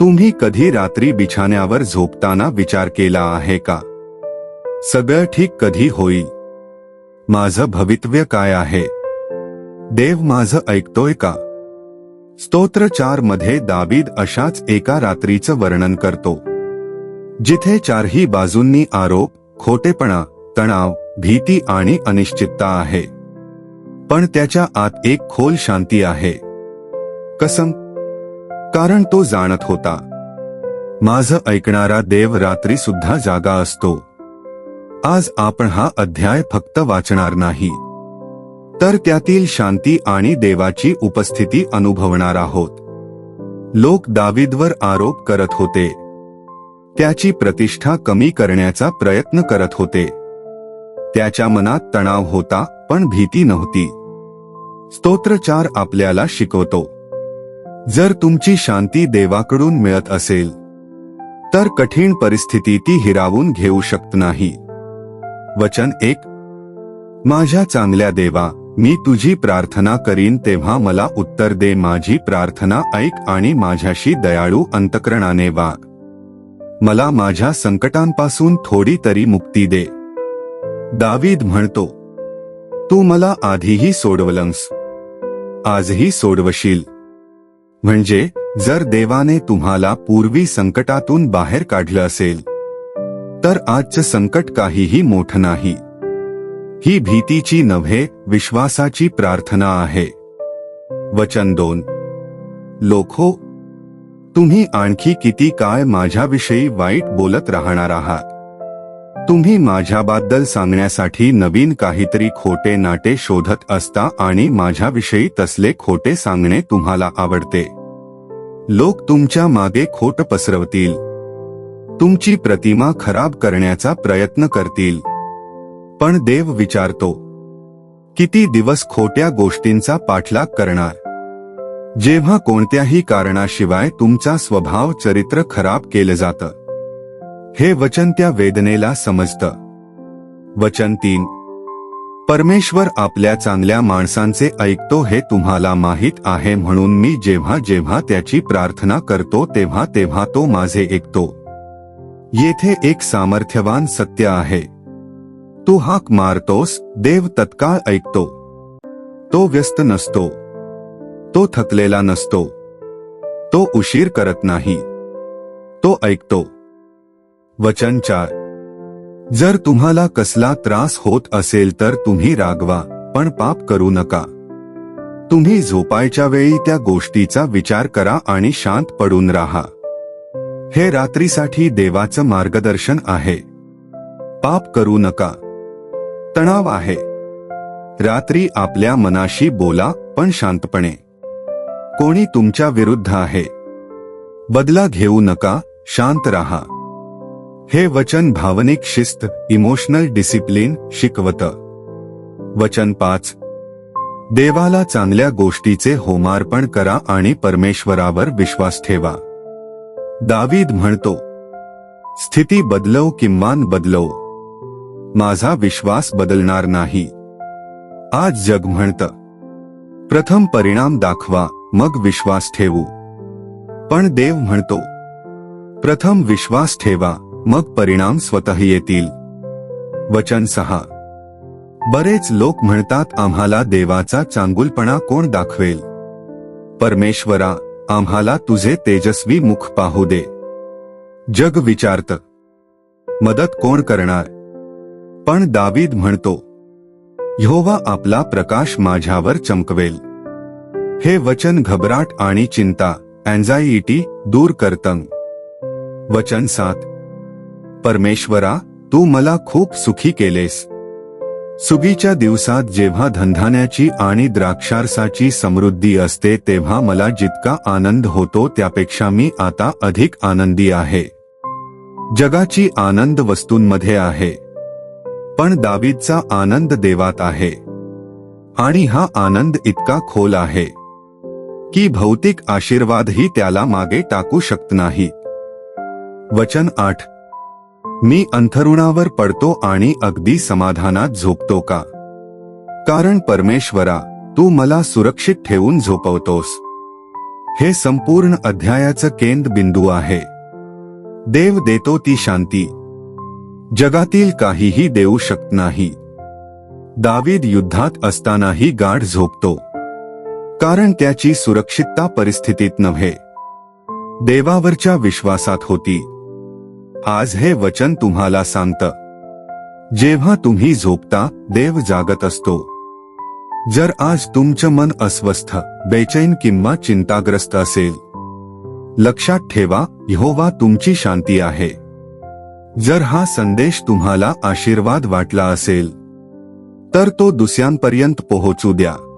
तुम्ही कधी रात्री बिछाण्यावर झोपताना विचार केला आहे का? सगळं ठीक कधी होईल? माझं भवितव्य काय आहे? देव माझं ऐकतोय का? स्तोत्र चारमध्ये दाबीद अशाच एका रात्रीचं वर्णन करतो. जिथे चारही बाजूंनी आरोप खोटेपणा तणाव भीती आणि अनिश्चितता आहे. पण त्याच्या आत एक खोल शांती आहे. कसम कारण तो जाणत होता. माझं ऐकणारा देव रात्री सुद्धा जागा असतो. आज आपण हा अध्याय फक्त वाचणार नाही. तर त्यातील शांती आणि देवाची उपस्थिती अनुभवणार आहोत. लोक दावीदवर आरोप करत होते. त्याची प्रतिष्ठा कमी करण्याचा प्रयत्न करत होते. त्याच्या मनात तणाव होता पण भीती नव्हती. स्तोत्रचार आपल्याला शिकवतो. जर तुमची शांती देवाकडून मिळत असेल तर कठीण परिस्थिती ती हिरावून घेऊ शकत नाही. वचन एक. माझ्या चांगल्या देवा मी तुझी प्रार्थना करीन तेव्हा मला उत्तर दे. माझी प्रार्थना ऐक आणि माझ्याशी दयाळू अंतकरणाने वाग. मला माझ्या संकटांपासून थोडी तरी मुक्ती दे. दावीद म्हणतो तू मला आधीही सोडवलंस. आजही सोडवशील. म्हणजे जर देवाने तुम्हाला पूर्वी संकटातून बाहेर काढलं असेल तर आजचं संकट काहीही मोठं नाही. ही भीतीची नव्हे विश्वासाची प्रार्थना आहे. वचन दोन. लोखो तुम्ही आणखी किती काळ माझ्याविषयी वाईट बोलत राहणार आहात? तुम्ही माझ्याबद्दल सांगण्यासाठी नवीन काहीतरी खोटे नाटे शोधत असता आणि माझ्याविषयी तसले खोटे सांगणे तुम्हाला आवडते. लोक तुमच्या मागे खोट पसरवतील. तुमची प्रतिमा खराब करण्याचा प्रयत्न करतील. पण देव विचारतो किती दिवस खोट्या गोष्टींचा पाठलाग करणार? जेव्हा कोणत्याही कारणाशिवाय तुमचा स्वभाव चरित्र खराब केलं जातं. हे वचन त्या वेदनेला समजतं. वचन तीन. परमेश्वर आपल्या चांगल्या माणसांचे ऐकतो हे तुम्हाला माहीत आहे म्हणून मी जेव्हा जेव्हा त्याची प्रार्थना करतो तेव्हा तेव्हा तो माझे ऐकतो. येथे एक सामर्थ्यवान सत्य आहे. तू हाक मारतोस देव तत्काळ ऐकतो. तो व्यस्त नसतो. तो थकलेला नसतो. तो उशीर करत नाही. तो ऐकतो. वचन चार जर तुम्हाला कसला त्रास होत असेल तर तुम्ही रागवा पण पाप करू नका. तुम्ही झोपायच्या वेळी त्या गोष्टीचा विचार करा आणि शांत पडून राहा. हे रात्रीसाठी देवाचं मार्गदर्शन आहे. पाप करू नका. तणाव आहे. रात्री आपल्या मनाशी बोला पण शांतपणे. कोणी तुमच्या विरुद्ध आहे. बदला घेऊ नका शांत राहा. हे वचन भावनिक शिस्त इमोशनल डिसिप्लिन शिकवत. वचन पाच. देवाला चांगल्या गोष्टीचे होमार्पण करा आणि परमेश्वरावर विश्वास ठेवा. दावीद म्हणतो स्थिती बदलव किमान बदलव. माझा विश्वास बदलणार नाही. आज जग म्हणतं प्रथम परिणाम दाखवा मग विश्वास ठेवू. पण देव म्हणतो प्रथम विश्वास ठेवा मग परिणाम स्वतः येतील. वचन सहा. बरेच लोक म्हणतात आम्हाला देवाचा चांगुलपणा कोण दाखवेल? परमेश्वरा आम्हाला तुझे तेजस्वी मुख पाहू दे. जग विचारत. मदत कोण करणार? पण दावीद म्हणतो यहोवा आपला प्रकाश माझ्यावर चमकवेल. हे वचन घबराट आणि चिंता अँझायटी दूर करतं. वचन सात. परमेश्वरा तू मला खूप सुखी केलेस. सुगीच्या दिवसात जेव्हा धनधान्याची आणि द्राक्षारसाची समृद्धी असते तेव्हा मला जितका आनंद होतो त्यापेक्षा मी आता अधिक आनंदी आहे. जगाची आनंद वस्तूंमध्ये आहे. पण दावीदचा आनंद देवात आहे. आणि हा आनंद इतका खोल आहे की भौतिक आशीर्वादही त्याला मागे टाकू शकत नाही. वचन आठ. मी अंथरुणावर पडतो आणि अगदी समाधानात झोपतो का? कारण परमेश्वरा तू मला सुरक्षित ठेवून झोपवतोस. हे संपूर्ण अध्यायाचं केंद्र बिंदू आहे. देव देतो ती शांती. जगातील काहीही देऊ शकत नाही. दावीद युद्धात असतानाही गाढ झोपतो. कारण त्याची सुरक्षितता परिस्थितीत नव्हे. देवावरच्या विश्वासात होती. आज हे वचन तुम्हाला सांगतं. जेव्हा तुम्ही झोपता देव जागत असतो. जर आज तुमचं मन अस्वस्थ बेचैन किंवा चिंताग्रस्त असेल. लक्षात ठेवा यहोवा तुमची शांती आहे. जर हा संदेश तुम्हाला आशीर्वाद वाटला असेल. तर तो दुसऱ्यांपर्यंत पोहोचू द्या.